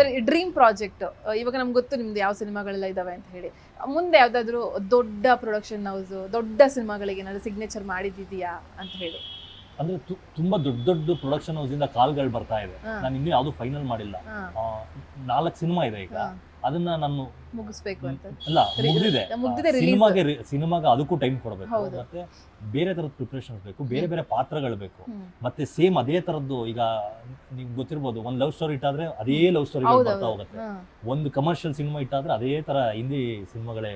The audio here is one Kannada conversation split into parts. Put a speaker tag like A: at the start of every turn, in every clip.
A: ಸರ್ ಡ್ರೀಮ್ ಪ್ರಾಜೆಕ್ಟ್ ಇವಾಗ ನಮ್ಗೆ ಗೊತ್ತು ನಿಮ್ದು ಯಾವ ಸಿನಿಮಾಗಳೆಲ್ಲ ಇದಾವೆ ಅಂತ ಹೇಳಿ. ಮುಂದೆ ಯಾವ್ದಾದ್ರು ದೊಡ್ಡ ಪ್ರೊಡಕ್ಷನ್ ಹೌಸ್ ದೊಡ್ಡ ಸಿನಿಮಾಗಳಿಗೆ ಏನಾದ್ರು ಸಿಗ್ನೇಚರ್ ಮಾಡಿದ್ದೀಯಾ ಅಂತ ಹೇಳಿ.
B: ಅಂದ್ರೆ ತುಂಬಾ ದೊಡ್ಡ ದೊಡ್ಡ ಪ್ರೊಡಕ್ಷನ್ ಹೌಸ್ ಇಂದ ಕಾಲ್ಗಳು ಬರ್ತಾ ಇದೆ. ನಾನು ಇನ್ನೂ ಯಾವ್ದು ಫೈನಲ್ ಮಾಡಿಲ್ಲ. ನಾಲ್ಕು ಸಿನಿಮಾ ಇದೆ ಈಗ. ಅದನ್ನ ನಾನು
A: ಮುಗಿಸ್ಬೇಕು ಅಂತ.
B: ಅಲ್ಲ ಮುಗ್ದಿದೆ. ಸಿನಿಮಾಗೆ ಸಿನಿಮಾಗೆ ಅದಕ್ಕೂ ಟೈಮ್ ಕೊಡಬೇಕು. ಮತ್ತೆ ಬೇರೆ ತರದ ಪ್ರಿಪರೇಷನ್ ಬೇಕು ಬೇರೆ ಬೇರೆ ಪಾತ್ರಗಳು ಬೇಕು. ಮತ್ತೆ ಸೇಮ್ ಅದೇ ತರದ್ದು ಈಗ ನಿಮ್ಗೆ ಗೊತ್ತಿರ್ಬೋದು ಒಂದು ಲವ್ ಸ್ಟೋರಿ ಇಟ್ಟಾದ್ರೆ ಅದೇ ಲವ್ ಸ್ಟೋರಿ ಬರ್ತಾ. ಹೋಗುತ್ತೆ. ಒಂದು ಕಮರ್ಷಿಯಲ್ ಸಿನಿಮಾ ಇಟ್ಟಾದ್ರೆ ಅದೇ ತರ ಹಿಂದಿ ಸಿನಿಮಾಗಳೇ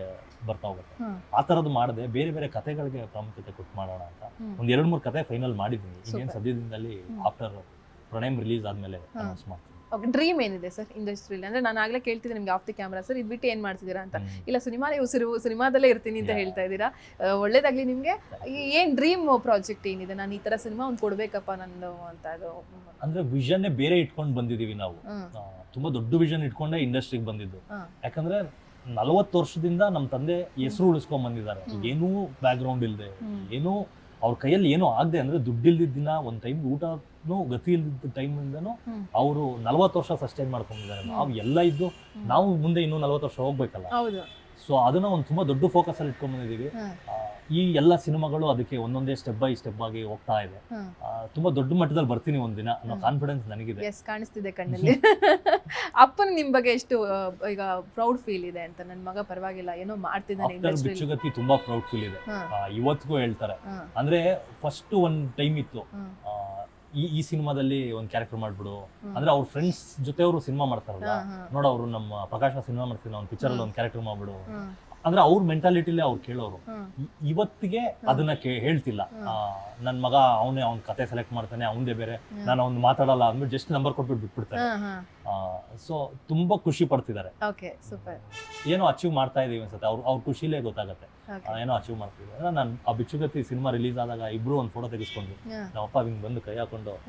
B: ಬರ್ತಾ ಹೋಗುತ್ತೆ. ಆ ತರದ್ದು ಮಾಡದೆ ಬೇರೆ ಬೇರೆ ಕಥೆಗಳಿಗೆ ಪ್ರಾಮುಖ್ಯತೆ ಕೊಟ್ಟು ಮಾಡೋಣ ಅಂತ. ಒಂದ್ ಎರಡ್ ಮೂರು ಕತೆ ಫೈನಲ್ ಮಾಡಿದ್ದೀನಿ ಇನ್ನೇನ್
A: ಸದ್ಯದಿಂದಲ್ಲಿ
B: ಸದ್ಯದಿಂದಲೇ ಆಫ್ಟರ್ ಪ್ರಣಯಂ ರಿಲೀಸ್ ಆದ್ಮೇಲೆ ಅನೌನ್ಸ್ ಮಾಡ್ತೀನಿ.
A: ಓಕೆ ಡ್ರೀಮ್ ಏನಿದೆ ಸರ್ ಇಂಡಸ್ಟ್ರಿಯಲ್ಲಿ ಅಂದ್ರೆ ನಾನು ಆಗಲೇ ಕೇಳ್ತಿದ್ದೆ ನಿಮಗೆ ಆಫ್ ದಿ ಕ್ಯಾಮ್ರಾ ಸರ್ ಇದು ಬಿಟ್ಟು ಏನ್ ಮಾಡ್ತಿದ್ದೀರಾ ಅಂತ. ಇಲ್ಲ ಸಿನಿಮಾನೇ ಉಸಿರು ಸಿನಿಮಾದಲ್ಲೇ ಇರ್ತೀನಿ ಅಂತ ಹೇಳ್ತಾ ಇದ್ದೀರಾ. ಒಳ್ಳೇದಾಗಲಿ ನಿಮಗೆ. ಏನ್ ಡ್ರೀಮ್ ಪ್ರಾಜೆಕ್ಟ್ ಏನಿದೆ? ನಾನು ಈ ತರ ಸಿನಿಮಾ ಒಂದು ಕೊಡ್ಬೇಕಪ್ಪ ನಂದು ಅಂತ ಅದು.
B: ಅಂದ್ರೆ ವಿಷನ್ನೇ ಬೇರೆ ಇಟ್ಕೊಂಡು ಬಂದಿದೀವಿ ನಾವು. ತುಂಬಾ ದೊಡ್ಡ ವಿಷನ್ ಇಟ್ಕೊಂಡೇ ಇಂಡಸ್ಟ್ರಿಗೆ ಬಂದಿದ್ದು. ಯಾಕಂದರೆ ನಲವತ್ತು ವರ್ಷದಿಂದ ನಮ್ಮ ತಂದೆ ಹೆಸರು ಉಳಿಸ್ಕೊಂಡ್ ಬಂದಿದ್ದಾರೆ. ಏನೂ ಬ್ಯಾಕ್ ಗ್ರೌಂಡ್ ಇಲ್ಲದೆ. ಏನೂ ಅವ್ರ ಕೈಯಲ್ಲಿ ಏನೂ ಆಗದೆ ಅಂದ್ರೆ ದುಡ್ಡಿಲ್ದಿದ್ದ ದಿನ ಒಂದ್ ಟೈಮ್ ಊಟನೂ ಗತಿ ಇಲ್ದಿದ್ದ ಟೈಮಿಂದನೂ
A: ಇಂದನು
B: ಅವರು ನಲವತ್ತು ವರ್ಷ ಸಸ್ಟೈನ್ ಮಾಡ್ಕೊಂಡಿದ್ದಾರೆ. ನಾವು ಎಲ್ಲ ಇದ್ದು ನಾವು ಮುಂದೆ ಇನ್ನೂ ನಲವತ್ತು ವರ್ಷ ಹೋಗ್ಬೇಕಲ್ಲ. ಸೊ ಅದನ್ನ ಒಂದು ತುಂಬಾ ದೊಡ್ಡ ಫೋಕಸ್ ಅಲ್ಲಿ ಇಟ್ಕೊಂಡ್ ಬಂದಿದ್ದೀವಿ. ಈ ಎಲ್ಲ ಸಿನಿಮಾಗಳು ಅದಕ್ಕೆ ಒಂದೊಂದೇ ಸ್ಟೆಪ್ ಬೈ ಸ್ಟೆಪ್ ಆಗಿ ಹೋಗ್ತಾ ಇದೆ. ತುಂಬಾ ದೊಡ್ಡ ಮಟ್ಟದಲ್ಲಿ ಬರ್ತೀನಿ ಒಂದಿನ ಅನ್ನೋ. ಕಾನ್ಫಿಡೆನ್ಸ್ ನನಗಿದೆ.
A: ಎಸ್ ಕಾಣಿಸ್ತಿದೆ ಕಣ್ಣಲ್ಲಿ. ಅಪ್ಪನ ನಿಮ್ ಬಗ್ಗೆ ಎಷ್ಟು ಈಗ ಪ್ರೌಡ್ ಫೀಲ್ ಇದೆ ಅಂತ? ನನ್ನ ಮಗ ಪರವಾಗಿಲ್ಲ ಏನೋ ಮಾಡ್ತಿದ್ದಾನೆ
B: ಬಿಚ್ಚುಗತ್ತಿ ತುಂಬಾ ಪ್ರೌಡ್ ಫೀಲ್ ಇದೆ. ಇವತ್ತಿಗೂ ಹೇಳ್ತಾರೆ. ಅಂದ್ರೆ ಫಸ್ಟ್ ಒಂದ್ ಟೈಮ್ ಇತ್ತು. ಈ ಈ ಸಿನಿಮಾದಲ್ಲಿ ಒಂದು ಕ್ಯಾರೆಕ್ಟರ್ ಮಾಡ್ಬಿಡು. ಅಂದ್ರೆ ಅವ್ರ ಫ್ರೆಂಡ್ಸ್ ಜೊತೆ ಅವರು ಸಿನಿಮಾ ಮಾಡ್ತಾರಲ್ಲ. ನೋಡ ಅವರು ನಮ್ಮ ಪ್ರಕಾಶ ಸಿನಿಮಾ ಮಾಡ್ತೀನಿ ಅವ್ನ ಪಿಕ್ಚರ್ ಅಲ್ಲಿ. ಒಂದು ಕ್ಯಾರೆಕ್ಟರ್ ಮಾಡ್ಬಿಡು. ಅಂದ್ರೆ ಅವ್ರ ಮೆಂಟಾಲಿಟಿಲೇ ಅವ್ರು ಕೇಳೋರು. ಇವತ್ತಿಗೆ ಅದನ್ನ ಹೇಳ್ತಿಲ್ಲ. ನನ್ನ ಮಗ ಅವನೇ ಅವ್ನ ಕತೆ ಸೆಲೆಕ್ಟ್ ಮಾಡ್ತಾನೆ ಅವನದೇ ಬೇರೆ. ನಾನು ಅವ್ನು ಮಾತಾಡಲ್ಲ ಅಂದ್ಬಿಟ್ಟು ಜಸ್ಟ್ ನಂಬರ್ ಕೊಟ್ಬಿಟ್ಟು
A: ಹಾ
B: ಸೊ ತುಂಬಾ ಖುಷಿ ಪಡ್ತಿದ್ದಾರೆ.
A: ಓಕೆ ಸೂಪರ್
B: ಏನೋ ಅಚೀವ್ ಮಾಡ್ತಾ ಇದೀವಿ ಅನ್ಸುತ್ತೆ. ಅವ್ರು ಅವ್ರ ಖುಷಿಲೇ ಗೊತ್ತಾಗುತ್ತೆ. ಆ, ಏನೋ ಅಚೀವ್ ಮಾಡ್ತಿದ್ದಾರೆ ನಾನು ಆ ಬಿಚ್ಚುಗತ್ತಿ ಸಿನಿಮಾ ರಿಲೀಸ್ ಆದಾಗ ಇಬ್ರು ಒಂದು ಫೋಟೋ ತೆಗೆಸ್ಕೊಂಡ್ರು.
A: ಹಾ.
B: ನಮ್ಮ ಅಪ್ಪ ಹಿಂಗೆ ಬಂದು ಕೈ ಹಾಕೊಂಡು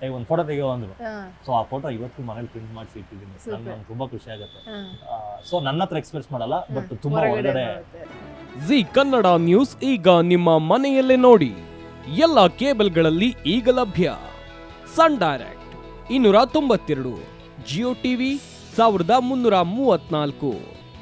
B: ಕೈ ಒಂದು ಫೋಟೋ ತೆಗೆಯೋ ಅಂದ್ರು.
A: ಹಾ.
B: ಸೊ ಆ ಫೋಟೋ ಇವತ್ತು ಮನೇಲಿ ಪ್ರಿಂಟ್ ಮಾಡಿಸಿ ಇಟ್ಟಿದ್ದೀನಿ.
A: Super.
B: ನಂಗೆ ತುಂಬಾ ಖುಷಿ ಆಗುತ್ತೆ.
A: ಹಾ.
B: ಸೊ ನನ್ನ ಹತ್ರ ಎಕ್ಸ್ಪ್ರೆಸ್ ಮಾಡಲ್ಲ ಬಟ್. ತುಂಬಾ
A: ಹೊರಗಡೆ
B: ಹೊರಗಡೆ
A: ಬರುತ್ತೆ.
C: ಜಿ ಕನ್ನಡ ನ್ಯೂಸ್ ಈಗ ನಿಮ್ಮ ಮನೆಯಲ್ಲೇ ನೋಡಿ. ಎಲ್ಲ ಕೇಬಲ್ಗಳಲ್ಲಿ ಈಗ ಲಭ್ಯ. ಸನ್ ಡೈರೆಕ್ಟ್ ಇನ್ನೂರ ತೊಂಬತ್ತೆರಡು ಜಿಯೋ ಟಿವಿ ಸಾವಿರದ ಮುನ್ನೂರ ಮೂವತ್ನಾಲ್ಕು.